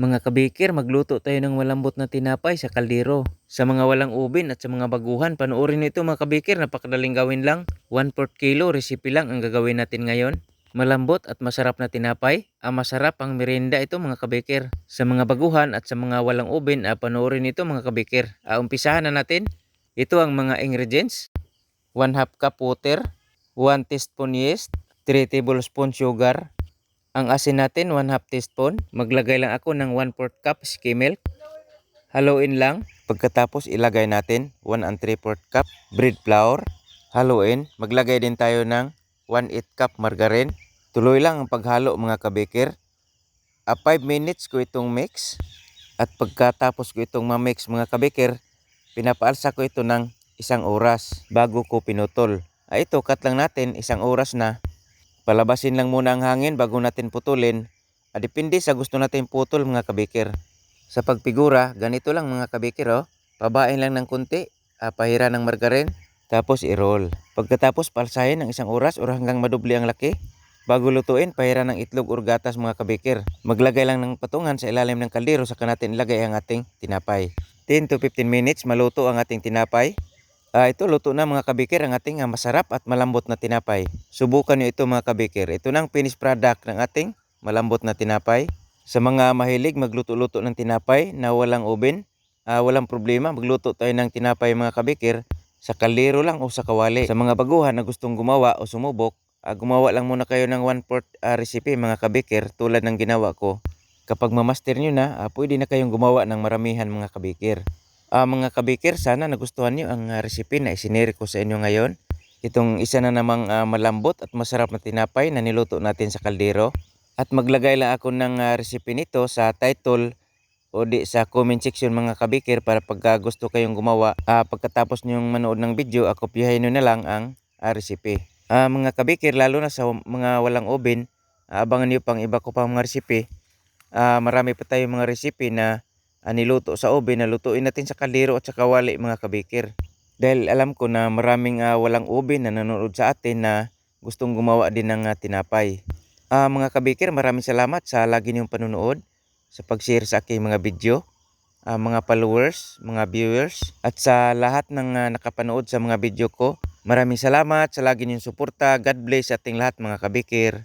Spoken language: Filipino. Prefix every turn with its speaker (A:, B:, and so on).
A: Mga kabikir, magluto tayo ng malambot na tinapay sa kaldero. Sa mga walang ubin at sa mga baguhan, panoorin nito mga kabikir, napakadaling gawin lang. 1 4 kilo, recipe lang ang gagawin natin ngayon. Malambot at masarap na tinapay. Ah, masarap ang merienda ito mga kabikir. Sa mga baguhan at sa mga walang ubin, ah, panoorin ito mga kabikir. Ah, umpisahan na natin. Ito ang mga ingredients. 1 half cup water, 1 teaspoon yeast, 3 tablespoon sugar, ang asin natin, 1 half teaspoon. Maglagay lang ako ng 1 4 cup skim milk. Haluin lang. Pagkatapos ilagay natin 1 and 3 4 cup bread flour. Haluin. Maglagay din tayo ng 1 8 cup margarine. Tuloy lang ang paghalo mga kabikir. A 5 minutes ko itong mix. At pagkatapos ko itong ma-mix mga kabikir, pinapaalsa ko ito ng isang oras bago ko pinutol. Ah, ito, cut lang natin, isang oras na. Palabasin lang muna ang hangin bago natin putulin. Ah, depende sa gusto natin putol mga kabikir. Sa pagpigura, ganito lang mga kabikir oh. Pabain lang ng kunti, ah, pahira ng margarine, tapos i-roll. Pagkatapos palsahin ng isang oras o hanggang madubli ang laki. Bago lutuin, pahira ng itlog or gatas mga kabikir. Maglagay lang ng patungan sa ilalim ng kaldero saka natin ilagay ang ating tinapay. 10 to 15 minutes maluto ang ating tinapay. Ah, ito luto na mga kabikir ang ating ah, masarap at malambot na tinapay. Subukan niyo ito mga kabikir. Ito na ang finished product ng ating malambot na tinapay. Sa mga mahilig magluto-luto ng tinapay na walang oven, ah, walang problema. Magluto tayo ng tinapay mga kabikir sa kaldero lang o sa kawali. Sa mga baguhan na gustong gumawa o sumubok, ah, gumawa lang muna kayo ng one port ah, recipe mga kabikir tulad ng ginawa ko. Kapag mamaster nyo na, ah, pwede na kayong gumawa ng maramihan mga kabikir. Ah, mga kabikir, sana nagustuhan nyo ang ah, recipe na isinare ko sa inyo ngayon. Itong isa na namang ah, malambot at masarap na tinapay na niluto natin sa kaldero. At maglagay lang ako ng ah, recipe nito sa title o di sa comment section mga kabikir para pagka gusto kayong gumawa. ah, pagkatapos nyong manood ng video, akopyahin nyo na lang ang ah, recipe. Ah, mga kabikir, lalo na sa mga walang oven, ah, abangan nyo pang iba ko pang mga recipe. Ah, marami pa tayong mga recipe na ah, niluto sa oven na lutuin natin sa kaldero at sa kawali mga kabikir. Dahil alam ko na maraming ah, walang oven na nanonood sa atin na gustong gumawa din ng ah, tinapay. Ah, mga kabikir, maraming salamat sa lagi niyong panunood, sa pag-share sa aking mga video, ah, mga followers, mga viewers, at sa lahat ng ah, nakapanood sa mga video ko. Maraming salamat sa lagi niyong suporta. God bless ating lahat mga kabikir.